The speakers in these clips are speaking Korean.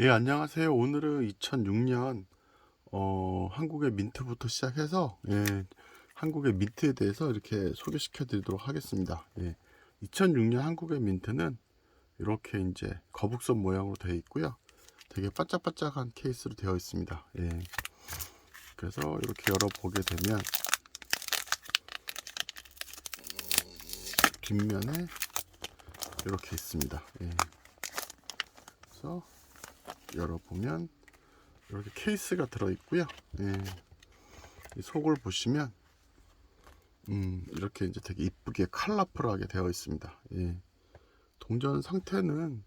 예, 안녕하세요. 오늘은 2006년 어, 한국의 민트부터 시작해서 예, 한국의 민트에 대해서 이렇게 소개시켜 드리도록 하겠습니다. 예, 2006년 한국의 민트는 이렇게 이제 거북선 모양으로 되어 있고요. 되게 반짝반짝한 케이스로 되어 있습니다. 예. 그래서 이렇게 열어보게 되면 뒷면에 이렇게 있습니다. 예. 그래서 열어보면 이렇게 케이스가 들어 있고요. 예. 이 속을 보시면 음, 이렇게 이제 되게 이쁘게 컬러풀하게 되어 있습니다. 예. 동전 상태는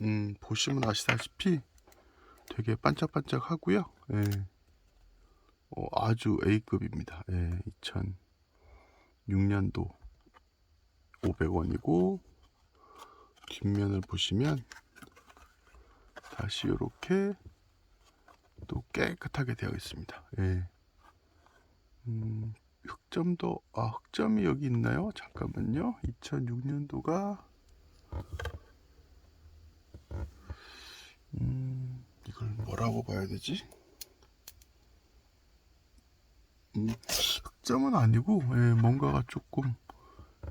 음, 보시면 아시다시피 되게 반짝반짝하고요. 예. 어, 아주 A급입니다. 예. 2006년도 500원이고 뒷면을 보시면 다시 이렇게 또 깨끗하게 되어 있습니다. 예. 음, 흑점도 아 흑점이 여기 있나요? 잠깐만요. 2006년도가 음, 이걸 뭐라고 봐야 되지? 음, 흑점은 아니고 예, 뭔가가 조금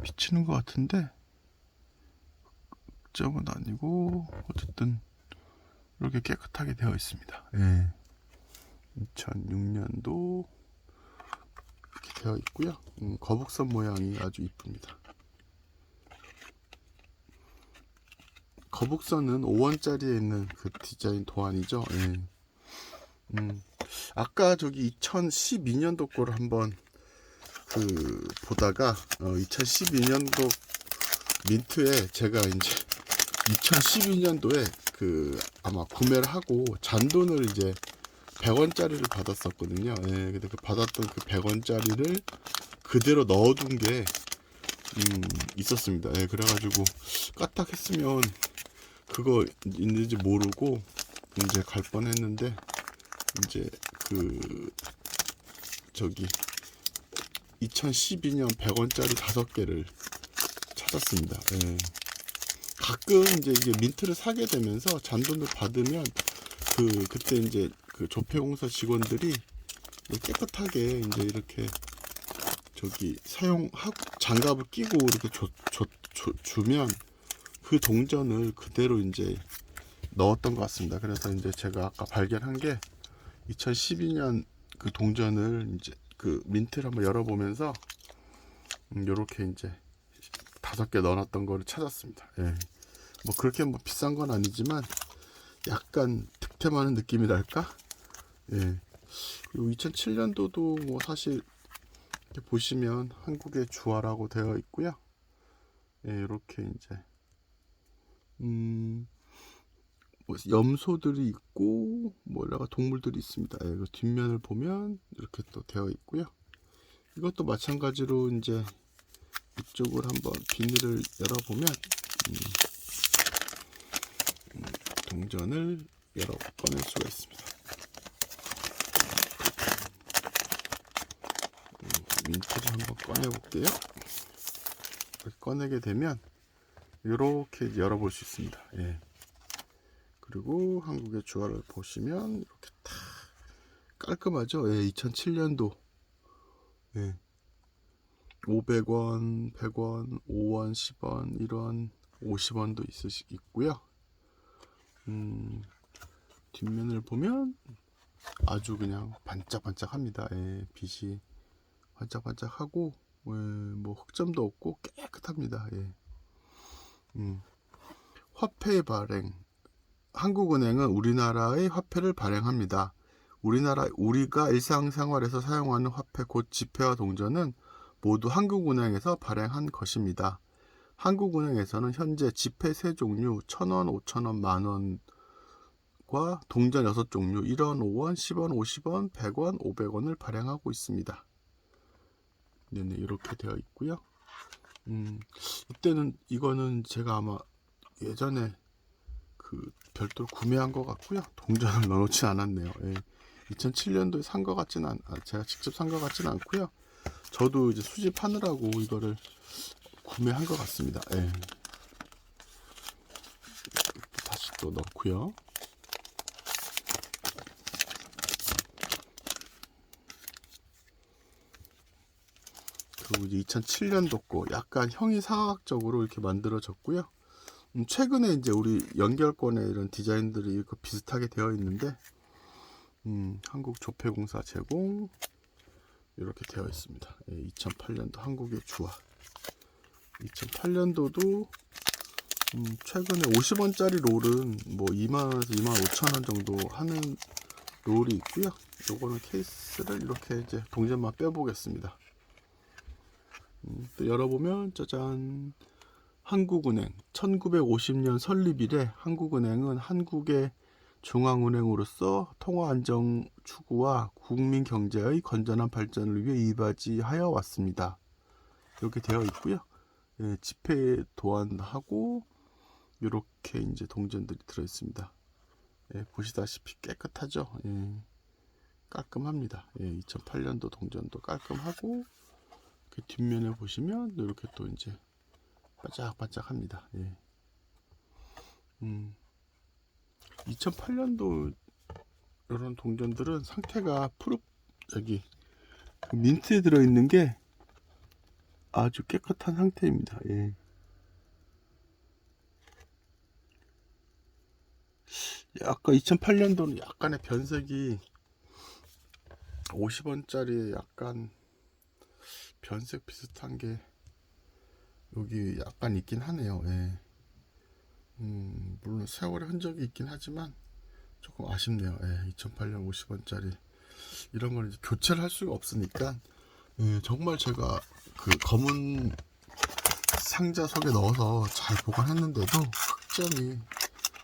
비치는 것 같은데 흑점은 아니고 어쨌든 이렇게 깨끗하게 되어 있습니다. 예. 2006년도 이렇게 되어 있고요. 음, 거북선 모양이 아주 이쁩니다. 거북선은 5원짜리에 있는 그 디자인 도안이죠. 예. 음, 아까 저기 2012년도 거를 한번 그 보다가 어, 2012년도 민트에 제가 이제 2012년도에 그 아마 구매를 하고 잔돈을 이제 100원짜리를 받았었거든요. 예, 근데 그 받았던 그 100원짜리를 그대로 넣어둔 게 음, 있었습니다. 예, 그래가지고 까딱했으면 그거 있는지 모르고 이제 갈 뻔했는데 이제 그 저기 2012년 100원짜리 다섯 개를 찾았습니다. 예. 가끔 이제 이게 민트를 사게 되면서 잔돈을 받으면 그 그때 이제 그 조폐공사 직원들이 깨끗하게 이제 이렇게 저기 사용하고 장갑을 끼고 이렇게 줘, 줘, 줘, 주면 그 동전을 그대로 이제 넣었던 것 같습니다. 그래서 이제 제가 아까 발견한 게 2012년 그 동전을 이제 그 민트를 한번 열어보면서 이렇게 이제 다섯 개 넣어놨던 거를 찾았습니다. 예. 뭐 그렇게 뭐 비싼 건 아니지만 약간 득템하는 느낌이랄까? 예. 그리고 2007년도도 뭐 사실 이렇게 보시면 한국의 주화라고 되어 있고요. 예, 이렇게 이제 음, 뭐 염소들이 있고 뭐 여러 가지 동물들이 있습니다. 예, 그 뒷면을 보면 이렇게 또 되어 있고요. 이것도 마찬가지로 이제 이쪽을 한번 비닐을 열어보면 음, 음, 동전을 열어 꺼낼 수가 있습니다. 음, 민트를 한번 꺼내 볼게요. 이렇게 꺼내게 되면 이렇게 열어볼 수 있습니다. 예. 그리고 한국의 주화를 보시면 이렇게 딱 깔끔하죠. 예, 2007년도 예. 500원, 100원, 5원, 10원, 1원, 50원도 있으시 있고요. 음, 뒷면을 보면 아주 그냥 반짝반짝합니다. 예, 빛이 반짝반짝하고 예, 뭐 흑점도 없고 깨끗합니다. 예. 음, 화폐 발행 한국은행은 우리나라의 화폐를 발행합니다. 우리나라 우리가 일상생활에서 사용하는 화폐 곧 지폐와 동전은 모두 한국은행에서 발행한 것입니다. 한국은행에서는 현재 지폐 세 종류 1,000원, 5,000원, 만원과 동전 6종류 1원, 5원, 10원, 50원, 100원, 500원을 발행하고 있습니다. 네네 이렇게 되어 있고요. 음, 이때는 이거는 제가 아마 예전에 그 별도로 구매한 것 같고요. 동전을 넣어놓지 않았네요. 예. 2007년도에 산 것 같지는 않, 아, 제가 직접 산 것 같지는 않고요. 저도 이제 수집하느라고 이거를 구매한 것 같습니다. 예. 다시 또 넣고요. 그리고 이제 2007년도 거 약간 형이 상학적으로 이렇게 만들어졌고요. 음, 최근에 이제 우리 연결권의 이런 디자인들이 그 비슷하게 되어 있는데 음, 한국 조폐공사 제공 이렇게 되어 있습니다. 예, 2008년도 한국의 주화. 2008년도도 음, 최근에 50원짜리 롤은 뭐 2만원에서 2만 5천원 정도 하는 롤이 있고요. 요거는 케이스를 이렇게 이제 동전만 빼보겠습니다. 음, 또 열어보면 짜잔 한국은행 1950년 설립 이래 한국은행은 한국의 중앙은행으로서 통화 안정 추구와 국민 경제의 건전한 발전을 위해 이바지하여 왔습니다. 이렇게 되어 있고요. 예, 지폐 도안하고 이렇게 이제 동전들이 들어 있습니다. 예, 보시다시피 깨끗하죠. 예, 깔끔합니다. 예, 2008년도 동전도 깔끔하고 그 뒷면에 보시면 이렇게 또 이제 반짝반짝합니다. 예. 음, 2008년도 이런 동전들은 상태가 푸릅 여기 그 민트에 들어 있는 게 아주 깨끗한 상태입니다. 예. 아까 2008년도는 약간의 변색이 50원짜리 약간 변색 비슷한 게 여기 약간 있긴 하네요. 예. 음, 물론 세월의 흔적이 있긴 하지만 조금 아쉽네요. 예, 2008년 50원짜리 이런 걸 이제 교체를 할 수가 없으니까 예, 정말 제가 그 검은 상자 속에 넣어서 잘 보관했는데도 흑점이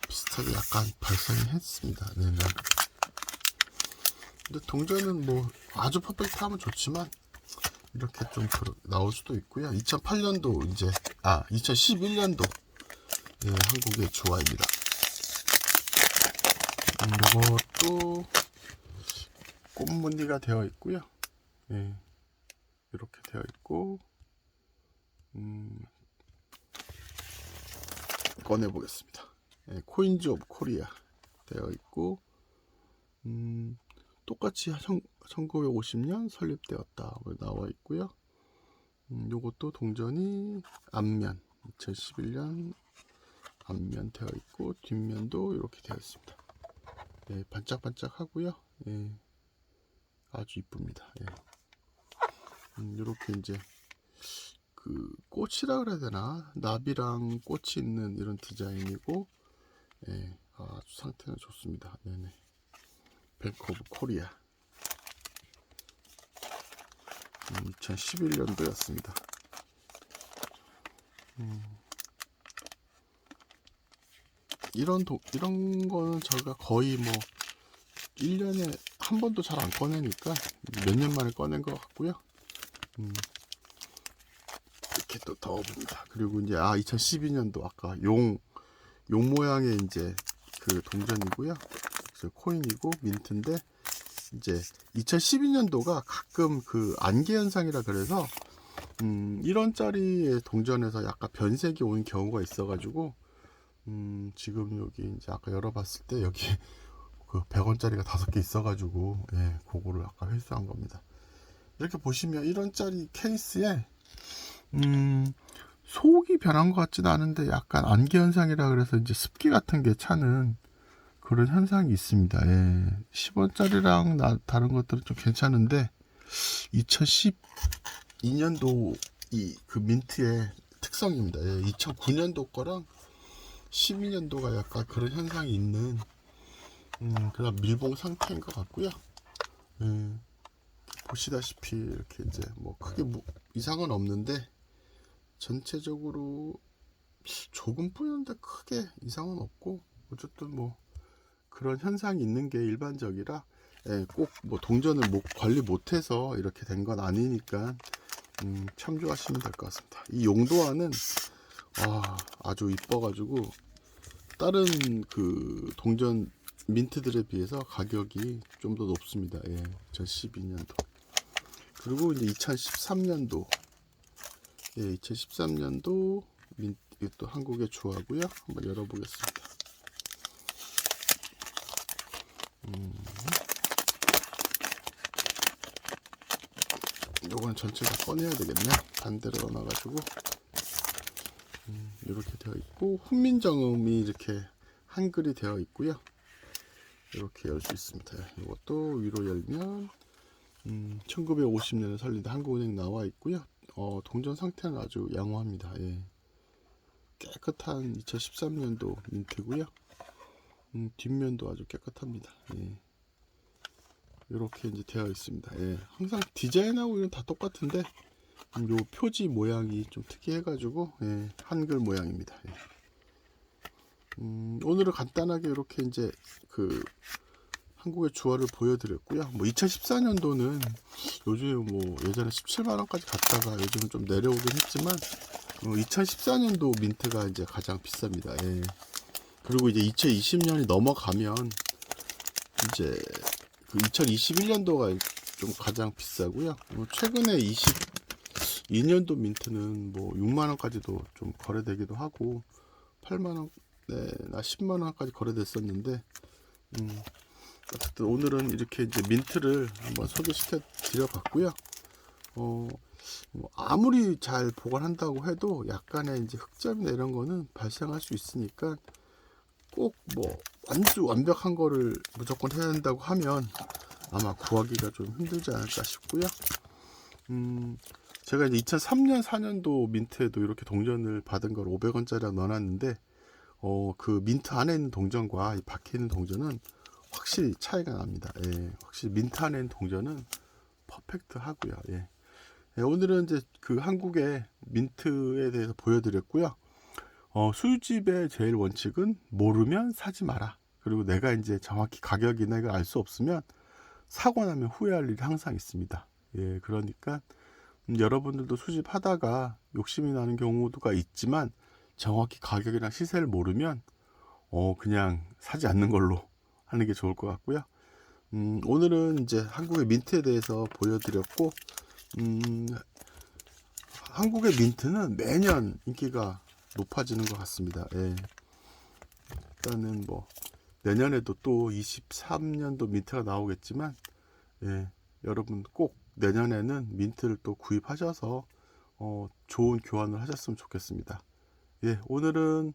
비슷하게 약간 발생이 했습니다. 네, 네. 근데 동전은 뭐 아주 퍼펙트하면 좋지만 이렇게 좀 그- 나올 수도 있고요. 2008년도 이제 아 2011년도 예, 한국의 조화입니다. 음, 이것도 꽃무늬가 되어 있고요. 예, 이렇게 되어 있고 음, 꺼내 보겠습니다. 예, 코인즈 오브 코리아 되어 있고 음, 똑같이 1950년 설립되었다 나와 있고요. 음, 요것도 동전이 앞면 2011년 앞면 되어 있고 뒷면도 이렇게 되어 있습니다. 예, 반짝반짝 하고요. 예, 아주 이쁩니다. 예. 음, 이렇게 이제 그 꽃이라 그래야 되나 나비랑 꽃이 있는 이런 디자인이고 예, 아주 상태는 좋습니다. 네네. 뱅크 오브 코리아 2011년도였습니다. 이런 도, 이런 거는 저희가 거의 뭐 1년에 한 번도 잘 안 꺼내니까 몇 년 만에 꺼낸 것 같고요. 음, 이렇게 또 넣어봅니다. 그리고 이제 아 2012년도 아까 용, 용 모양의 이제 그 동전이고요. 그래서 코인이고 민트인데 이제 2012년도가 가끔 그 안개 현상이라 그래서 음, 1원짜리의 동전에서 약간 변색이 오는 경우가 있어가지고 음, 지금 여기 이제 아까 열어봤을 때 여기 그 100원짜리가 다섯 개 있어가지고 예, 그거를 아까 회수한 겁니다. 이렇게 보시면 1원짜리 케이스에 음, 속이 변한 것 같지는 않은데 약간 안개 현상이라 그래서 이제 습기 같은 게 차는 그런 현상이 있습니다. 예. 10원짜리랑 나, 다른 것들은 좀 괜찮은데 2012년도 이 그 민트의 특성입니다. 예. 2009년도 거랑 12년도가 약간 그런 현상이 있는 음, 그런 밀봉 상태인 것 같고요. 예. 보시다시피 이렇게 이제 뭐 크게 뭐 이상은 없는데 전체적으로 조금 뿌였는데 크게 이상은 없고 어쨌든 뭐 그런 현상이 있는 게 일반적이라 예, 꼭뭐 동전을 못, 관리 못해서 이렇게 된 건 아니니까 음, 참조하시면 될 것 같습니다. 이 용도화는 아, 아주 이뻐가지고 다른 그 동전 민트들에 비해서 가격이 좀 더 높습니다. 예, 2012년도 그리고 이제 2013년도 예, 2013년도 민, 이것도 한국의 주화고요. 한번 열어보겠습니다. 요거는 전체 다 꺼내야 되겠네. 반대로 넣어가지고 음, 이렇게 되어 있고 훈민정음이 이렇게 한글이 되어 있고요. 이렇게 열 수 있습니다. 이것도 위로 열면 음, 1950년에 설립된 한국은행 나와 있고요. 어, 동전 상태는 아주 양호합니다. 예. 깨끗한 2013년도 민트고요. 음, 뒷면도 아주 깨끗합니다. 예. 이렇게 이제 되어 있습니다. 예. 항상 디자인하고 이건 다 똑같은데 음, 요 표지 모양이 좀 특이해가지고 예, 한글 모양입니다. 예. 음, 오늘은 간단하게 이렇게 이제 그 한국의 주화를 보여드렸고요. 뭐 2014년도는 요즘에 뭐 예전에 17만 원까지 갔다가 요즘은 좀 내려오긴 했지만 어, 2014년도 민트가 이제 가장 비쌉니다. 예. 그리고 이제 2020년이 넘어가면 이제 그 2021년도가 좀 가장 비싸고요. 뭐 최근에 22년도 민트는 뭐 6만 원까지도 좀 거래되기도 하고 8만 원, 네, 나 10만 원까지 거래됐었는데 음, 어쨌든 오늘은 이렇게 이제 민트를 한번 소개시켜 드려 봤고요. 어, 뭐 아무리 잘 보관한다고 해도 약간의 이제 흑점이나 이런 거는 발생할 수 있으니까 꼭 뭐 완주 완벽한 거를 무조건 해야 된다고 하면 아마 구하기가 좀 힘들지 않을까 싶고요. 음, 제가 이제 2003년 4년도 민트에도 이렇게 동전을 받은 걸 500원짜리 넣어놨는데 어, 그 민트 안에 있는 동전과 이 밖에 있는 동전은 확실히 차이가 납니다. 예, 확실히 민트 안에 있는 동전은 퍼펙트 하고요. 예. 예, 오늘은 이제 그 한국의 민트에 대해서 보여드렸고요. 어, 수집의 제일 원칙은 모르면 사지 마라. 그리고 내가 이제 정확히 가격이나 이걸 알 수 없으면 사고 나면 후회할 일이 항상 있습니다. 예, 그러니까 음, 여러분들도 수집하다가 욕심이 나는 경우가 있지만 정확히 가격이나 시세를 모르면 어, 그냥 사지 않는 걸로 하는 게 좋을 것 같고요. 음, 오늘은 이제 한국의 민트에 대해서 보여드렸고, 음, 한국의 민트는 매년 인기가 높아지는 것 같습니다. 예. 일단은 뭐 내년에도 또 23년도 민트가 나오겠지만, 예, 여러분 꼭 내년에는 민트를 또 구입하셔서 어, 좋은 교환을 하셨으면 좋겠습니다. 예, 오늘은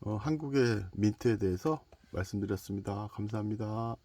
어, 한국의 민트에 대해서 말씀드렸습니다. 감사합니다.